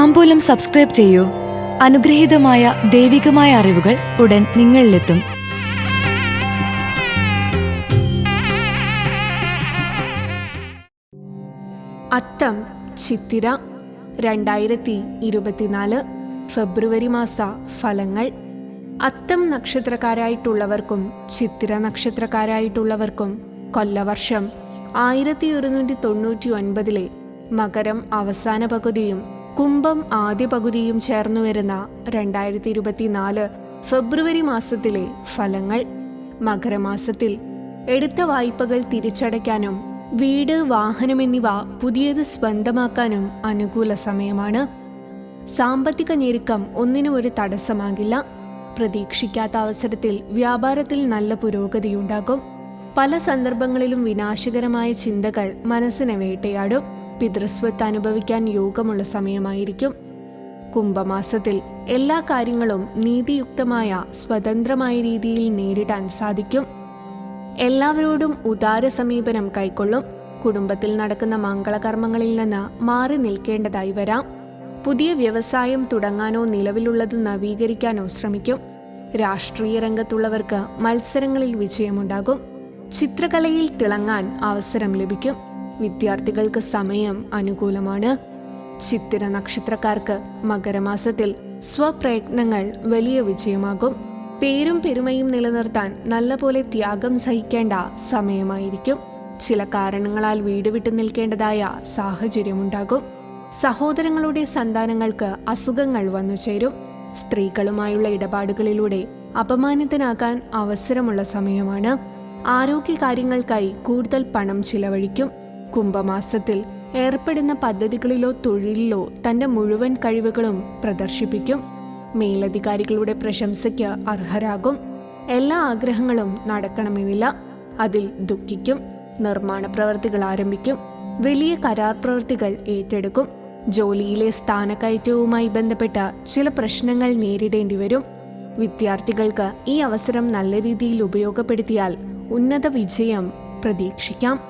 താമ്പൂലം subscribe ചെയ്യൂ. അനുഗ്രഹീതമായ ദൈവികമായ അറിവുകൾ ഉടൻ നിങ്ങളിലെത്തും. അത്തം ചിത്തിര രണ്ടായിരത്തി ഇരുപത്തിനാല് ഫെബ്രുവരി മാസ ഫലങ്ങൾ. അത്തം നക്ഷത്രക്കാരായിട്ടുള്ളവർക്കും ചിത്തിര നക്ഷത്രക്കാരായിട്ടുള്ളവർക്കും കൊല്ലവർഷം ആയിരത്തി ഒരുന്നൂറ്റി തൊണ്ണൂറ്റി ഒൻപതിലെ മകരം അവസാന പകുതിയും കുംഭം ആദ്യ പകുതിയും ചേർന്നു വരുന്ന രണ്ടായിരത്തി ഇരുപത്തിനാല് ഫെബ്രുവരി മാസത്തിലെ ഫലങ്ങൾ. മകരമാസത്തിൽ എടുത്ത വായ്പകൾ തിരിച്ചടയ്ക്കാനും വീട് വാഹനം എന്നിവ പുതിയത് സ്വന്തമാക്കാനും അനുകൂല സമയമാണ്. സാമ്പത്തിക ഞെരുക്കം ഒന്നിനും ഒരു തടസ്സമാകില്ല. പ്രതീക്ഷിക്കാത്ത അവസരത്തിൽ വ്യാപാരത്തിൽ നല്ല പുരോഗതിയുണ്ടാകും. പല സന്ദർഭങ്ങളിലും വിനാശകരമായ ചിന്തകൾ മനസ്സിനെ വേട്ടയാടും. പിതൃസ്വത്ത് അനുഭവിക്കാൻ യോഗമുള്ള സമയമായിരിക്കും. കുംഭമാസത്തിൽ എല്ലാ കാര്യങ്ങളും നീതിയുക്തമായ സ്വതന്ത്രമായ രീതിയിൽ നേരിടാൻ സാധിക്കും. എല്ലാവരോടും ഉദാര സമീപനം കൈക്കൊള്ളും. കുടുംബത്തിൽ നടക്കുന്ന മംഗളകർമ്മങ്ങളിൽ നിന്ന് മാറി നിൽക്കേണ്ടതായി വരാം. പുതിയ വ്യവസായം തുടങ്ങാനോ നിലവിലുള്ളത് നവീകരിക്കാനോ ശ്രമിക്കും. രാഷ്ട്രീയ രംഗത്തുള്ളവർക്ക് മത്സരങ്ങളിൽ വിജയമുണ്ടാകും. ചിത്രകലയിൽ തിളങ്ങാൻ അവസരം ലഭിക്കും. വിദ്യാർത്ഥികൾക്ക് സമയം അനുകൂലമാണ്. ചിത്തിര നക്ഷത്രക്കാർക്ക് മകരമാസത്തിൽ സ്വപ്രയത്നങ്ങൾ വലിയ വിജയമാകും. പേരും പെരുമയും നിലനിർത്താൻ നല്ലപോലെ ത്യാഗം സഹിക്കേണ്ട സമയമായിരിക്കും. ചില കാരണങ്ങളാൽ വീട് വിട്ടു നിൽക്കേണ്ടതായ സാഹചര്യമുണ്ടാകും. സഹോദരങ്ങളുടെ സന്താനങ്ങൾക്ക് അസുഖങ്ങൾ വന്നു ചേരും. സ്ത്രീകളുമായുള്ള ഇടപാടുകളിലൂടെ അപമാനിതനാകാൻ അവസരമുള്ള സമയമാണ്. ആരോഗ്യകാര്യങ്ങൾക്കായി കൂടുതൽ പണം ചിലവഴിക്കും. കുംഭമാസത്തിൽ ഏർപ്പെടുന്ന പദ്ധതികളിലോ തൊഴിലിലോ തന്റെ മുഴുവൻ കഴിവുകളും പ്രദർശിപ്പിക്കും. മേലധികാരികളുടെ പ്രശംസയ്ക്ക് അർഹരാകും. എല്ലാ ആഗ്രഹങ്ങളും നടക്കണമെന്നില്ല. അതിൽ ദുഃഖിക്കും. നിർമ്മാണ പ്രവർത്തികൾ ആരംഭിക്കും. വലിയ കരാർ പ്രവർത്തികൾ ഏറ്റെടുക്കും. ജോലിയിലെ സ്ഥാനക്കയറ്റവുമായി ബന്ധപ്പെട്ട ചില പ്രശ്നങ്ങൾ നേരിടേണ്ടി വരും. വിദ്യാർത്ഥികൾക്ക് ഈ അവസരം നല്ല രീതിയിൽ ഉപയോഗപ്പെടുത്തിയാൽ ഉന്നത വിജയം പ്രതീക്ഷിക്കാം.